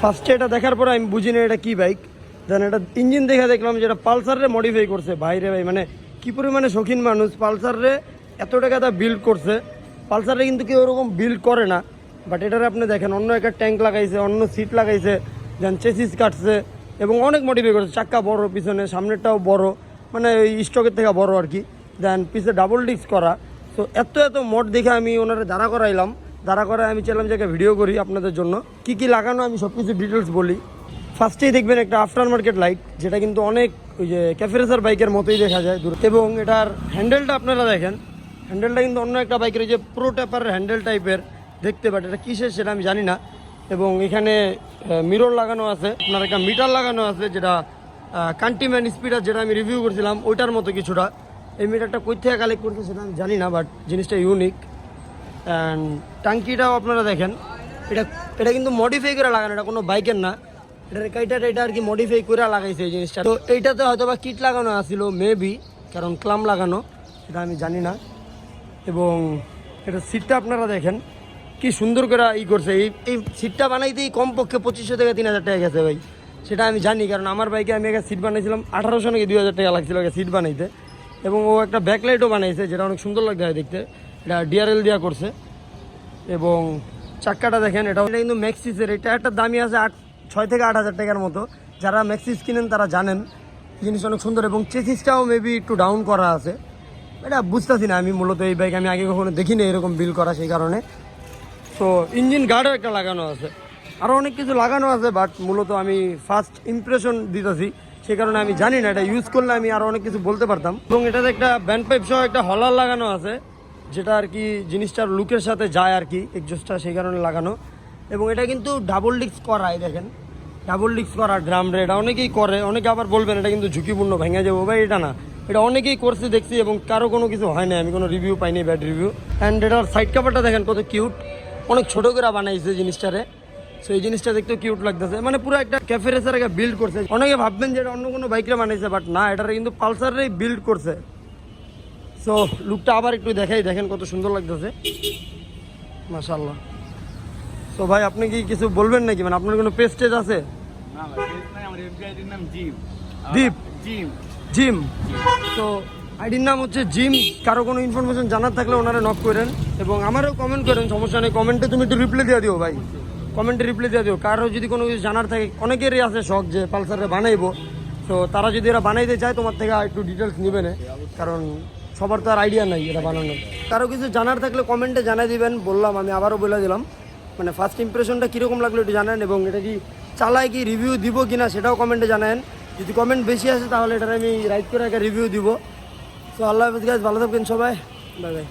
ফার্স্টে এটা দেখার পরে আমি বুঝি না এটা কি বাইক দেন এটা ইঞ্জিন দেখে দেখলাম যে এটা পালসারে মডিফাই করছে। ভাই রে ভাই মানে কী পরিমাণে শৌখিন মানুষ। পালসারে এত টাকা তা বিল্ড করছে। পালসারে কিন্তু কেউ ওরকম বিল্ড করে না। বাট এটার আপনি দেখেন, অন্য একটা ট্যাঙ্ক লাগাইছে, অন্য সিট লাগাইছে দেন চেসিস কাটছে এবং অনেক মডিফাই করছে। চাক্কা বড়, পিছনে, সামনেরটাও বড় মানে ওই স্টকের থেকে বড় আর কি। দেন পিছে ডাবল ডিস্ক করা। তো এত এত মোট দেখে আমি ওনারে দাঁড়া করাইলাম। দাঁড়া করে আমি চাইলাম যে ভিডিও করি আপনাদের জন্য। কি কি লাগানো আমি সব কিছু ডিটেলস বলি। ফার্স্টেই দেখবেন একটা আফটার মার্কেট লাইট যেটা কিন্তু অনেক ওই যে ক্যাফেরেসার বাইকের মতোই দেখা যায় দূর। এবং এটার হ্যান্ডেলটা আপনারা দেখেন। হ্যান্ডেলটা কিন্তু অন্য একটা বাইকের যে প্রো ট্যাপার হ্যান্ডেল টাইপের দেখতে পারেন। এটা কিসের সেটা আমি জানি না। এবং এখানে মিরর লাগানো আছে। আপনার একটা মিটার লাগানো আছে, যেটা কান্টিম্যান স্পিডার যেটা আমি রিভিউ করছিলাম, ওইটার মতো কিছুটা। এই মিটারটা কই থেকে কালেক্ট করছে সেটা আমি জানি না বাট জিনিসটা ইউনিক অ্যান্ড টাঙ্কিটাও আপনারা দেখেন। এটা এটা কিন্তু মডিফাই করে লাগানো, এটা কোনো বাইকের না। এটার কাইটা এটা আর কি মডিফাই করে লাগাইছে এই জিনিসটা। তো এইটাতে হয়তো বা কিট লাগানো আছিল মেবি কারণ ক্লাম লাগানো সেটা আমি জানি না। এবং এটা সিটটা আপনারা দেখেন, কি সুন্দর করে ই করছে। এই এই সিটটা বানাইতেই কমপক্ষে পঁচিশশো থেকে তিন হাজার টাকা গেছে ভাই। সেটা আমি জানি, কারণ আমার বাইকে আমি একটা সিট বানাইছিলাম, আঠারোশো নাকি দুই হাজার টাকা লাগছিল একটা সিট বানাইতে। এবং ও একটা ব্যাকলাইটও বানাইছে, যেটা অনেক সুন্দর লাগতে হয় দেখতে। এটা ডিআরএল দেওয়া করছে। এবং চাক্কাটা দেখেন এটা এটা কিন্তু ম্যাক্সিসের এটা একটা দামি আছে আট ছয় থেকে আট হাজার টাকার মতো। যারা ম্যাক্সিস কিনেন তারা জানেন জিনিস অনেক সুন্দর এবং চেসিসটাও মেবি একটু ডাউন করা আছে। এটা বুঝতেছি না আমি, মূলত এই বাইক আমি আগে কখনো দেখিনি এরকম বিল করা সেই কারণে। তো ইঞ্জিন গার্ডও একটা লাগানো আছে। আরও অনেক কিছু লাগানো আছে বাট মূলত আমি ফার্স্ট ইমপ্রেশন দিতেছি। সেই কারণে আমি জানি না, এটা ইউজ করলে আমি আরও অনেক কিছু বলতে পারতাম। এবং এটাতে একটা ব্যান্ড পাইপ সহ একটা হলার লাগানো আছে। যেটা আর কি জিনিসটার লুকের সাথে যায় আর কি এক্সজস্টটা সেই কারণে লাগানো। এবং এটা কিন্তু ডাবল ডিক্স করা এই দেখেন। ডাবল ডিক্স করা ড্রাম এটা অনেকেই করে, অনেকে আবার বলবেন এটা কিন্তু ঝুঁকিপূর্ণ, ভেঙে যাব। ভাই, এটা না, এটা অনেকেই করছে, দেখছি, এবং কারও কোনো কিছু হয় না আমি কোনো রিভিউ পাইনি ব্যাড রিভিউ অ্যান্ড এটার সাইড কাভারটা দেখেন কত কিউট অনেক ছোট করে বানাইছে জিনিসটারে। সো এই জিনিসটা দেখতেও কিউট লাগতেছে। মানে পুরো একটা ক্যাফে রেসার বিল্ড করছে। অনেকে ভাববেন যে এটা অন্য কোনো বাইকরে বানাইছে বাট না, এটারে কিন্তু পালসারেই বিল্ড করছে। সো লুকটা আবার একটু দেখাই দেখেন কত সুন্দর লাগতেছে। মাশাল্লাহ তো ভাই আপনি কি কিছু বলবেন নাকি? মানে আপনার কোনো পেস্টেজ আছে? দীপ? জিম। তো আইডির নাম হচ্ছে জিম। কারও কোনো ইনফরমেশন জানার থাকলে ওনারা নক করেন এবং আমারও কমেন্ট করেন সমস্যা নেই। কমেন্টে তুমি একটু রিপ্লাই দিয়ে দিও ভাই। কমেন্টে রিপ্লাই দিয়ে দিও। কারও যদি কোনো কিছু জানার থাকে অনেকেরই আছে শখ যে পালসারে বানাইবো। তো তারা যদি এরা বানাইতে চায়, তোমার থেকে একটু ডিটেলস নেবে না। কারণ সবার তো আর আইডিয়া নাই এটা বানানোর। কারও কিছু জানার থাকলে কমেন্টে জানাই দিবেন, বললাম, আমি আবারও বলে দিলাম। মানে ফার্স্ট ইমপ্রেশনটা কীরকম লাগল একটু জানান, এবং এটা কি চালায় কি রিভিউ দিব কি না সেটাও কমেন্টে জানান। যদি কমেন্ট বেশি আসে, তাহলে এটার আমি রাইট করে একটা রিভিউ দিব। তো আল্লাহ হাফিজ গাইজ ভালো থাকবেন সবাই। Bye bye